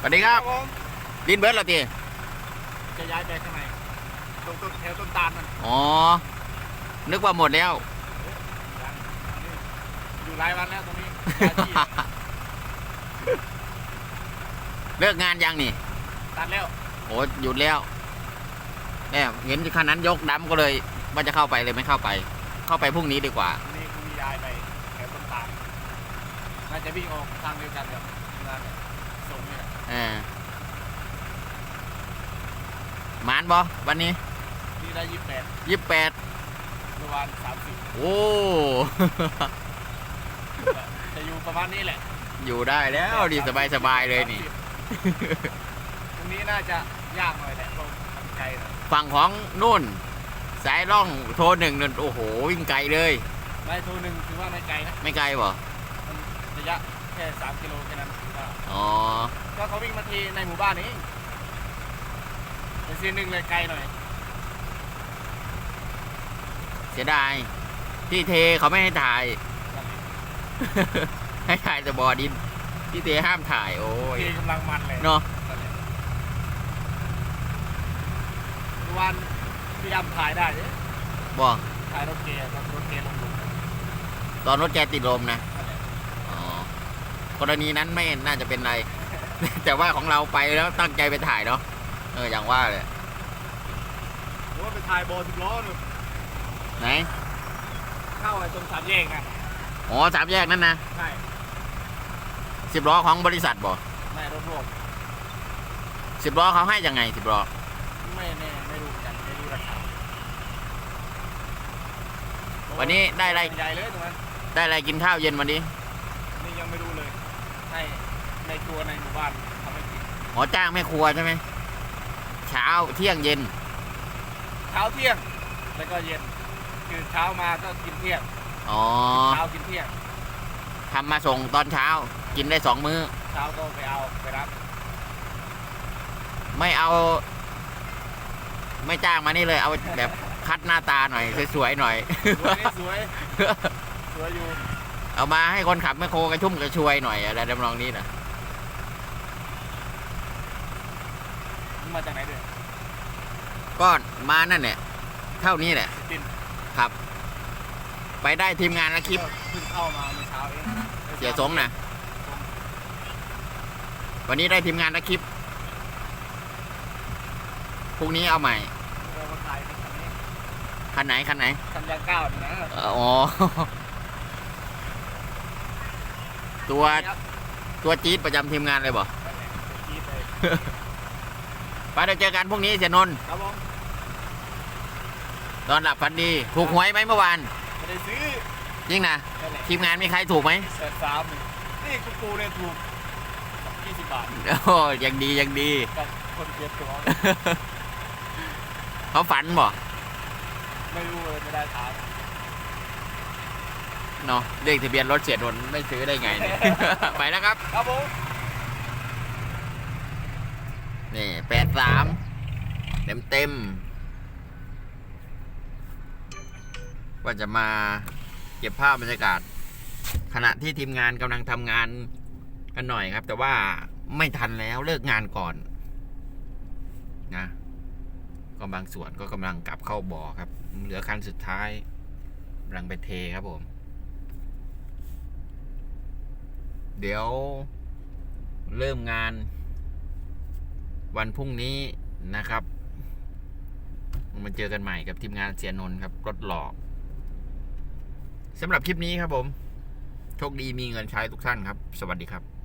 สวัสดีครับผมลินเบิร์ดเหราตีจะย้ายไปข้างในตรงต้นแถวต้นตาลมันอ๋อ นึกว่าหมดแล้ว ยังนี่อยู่หลายวันแล้วตรงนี้ย้ายที่ เลิกงานยังนี่ ตัดแล้วโอ้หยุดแล้วเนี่ยเห็นคันนั้นยกดำก็เลยว่าจะเข้าไปเลยไม่เข้าไป เข้าไปพรุ่งนี้ดีกว่าตรงนี้คุณย้ายไปแถวต้นตาลน่าจะวิ่งออกทางเดียวกันกับงานเนี่ยส่ง เนี่ยเออหมานบอวันนี้นี่ได้ยี่สิบแปดยี่แปดเมื่อวานสามสิบโอ้ จะอยู่ประมาณนี้แหละอยู่ได้แล้วดีสบายสบายๆเลยนี่ ตรงนี้น่าจะยากหน่อยแหละเพราะมันไกลหน่อยฝั่งของนู่น สายล่องโทรหนึ่งนั่นโอ้โหวิ่งไกลเลยได้โทรหนึ่งถือว่าไม่ไกลนะ ไม่ไกลบ่มันระยะแค่สามกิโลแค่นั้นถือว่าอ๋อ ก็เขาวิ่งมาทีในหมู่บ้านนี้เป็นซีนหนึ่งเลยไกลหน่อย เสียดาย ที่เทเขาไม่ให้ถ่าย ให้ถ่ายแต่บอดิน ที่เทห้ามถ่ายโอ้ยทีกำลังมันเลย เนาะนั่นแหละเมื่อวานพยายามถ่ายได้เนี่ยบอกถ่ายรถเกย์รถรถเกย์ลงหลุมนั่นตอนรถแกติดลมนะแหละอ๋อ กรณีนั้นไม่น่าจะเป็นไร แต่ว่าของเราไปแล้วตั้งใจไปถ่ายเนาะเอออย่างว่าเลยหรือว่าไปถ่ายโบสิบล้อหนึ่งไหนเข้าไอ้ตรงสามแยกนะอ๋อสามแยกนั่นนะใช่สิบล้อของบริษัทบอกไม่รถร่วมสิบล้อเขาให้ยังไงสิบล้อไม่แน่ไม่รู้เหมือนกันไม่รู้ราคาวันนี้ได้อะไรใหญ่เลยตรงนั้นได้อะไรกินข้าวเย็นวันนี้นี่ยังไม่รู้เลย ให้ในครัวในหมู่บ้านทำให้กินอ๋อจ้างแม่ครัวใช่ไหมเช้าเที่ยงเย็น เช้าเที่ยงแล้วก็เย็น คือเช้ามาก็กินเที่ยงอ๋อเช้ากินเที่ยงทำมาส่งตอนเช้า กินได้สองมื้อ เช้าก็ไปเอาไปรับไม่เอา ไม่จ้างมานี่เลยเอาแบบคัดหน้าตาหน่อย สวยๆหน่อย สวยนี่สวย สวยอยู่ เอามาให้คนขับแมคโครกระชุ่มกระชวยหน่อยอะไรทำนองนี้นะมึงมาจากไหนเด้อก็มานั่นเนี่ยเท่านี้แหละสิตินครับ ไปได้ทีมงานและคลิปเพิ่งเข้ามาเมื่อเช้าเองเสียสงนะวันนี้ได้ทีมงานและคลิปพรุ่งนี้เอาใหม่เรามาถ่ายเป็นคันนี้คันไหนคันไหนคันยางก้าวนี่นะอ๋อ ตัวครับตัวจี๊ดประจำทีมงานเลยบ่นั่นแหละตัวจี๊ดเลยไปเดี๋ยวเจอกันพรุ่งนี้เสียนนท์ครับผมตอนหลับฝันดีถูกหวยไหมเมื่อวานไม่ได้ซื้อจริงนะนั่นแหละทีมงานมีใครถูกไหมแสนสามนี่นี่คุณครูเนี่ยถูกยี่สิบบาทโอ้ยังดียังดีกับคนเก็บตัวเขาฝันบ่ไม่รู้เลยไม่ได้ถาม เนาะเลขทะเบียนรถเสียนนท์ไม่ซื้อได้ไงเนี่ย ไปแล้วครับ ครับผมนี่แปดสามเต็มเต็มว่าจะมาเก็บภาพบรรยากาศ ขณะที่ทีมงานกำลังทำงานกันหน่อยครับ แต่ว่าไม่ทันแล้วเลิกงานก่อน นะก็บางส่วนก็กำลังกลับเข้าบ่อครับ เหลือคันสุดท้ายกำลังไปเทครับผม เดี๋ยวเริ่มงาน วันพรุ่งนี้นะครับ มาเจอกันใหม่กับทีมงานเสียนนครับรถหลอกสำหรับคลิปนี้ครับผม โชคดีมีเงินใช้ทุกท่านครับ สวัสดีครับ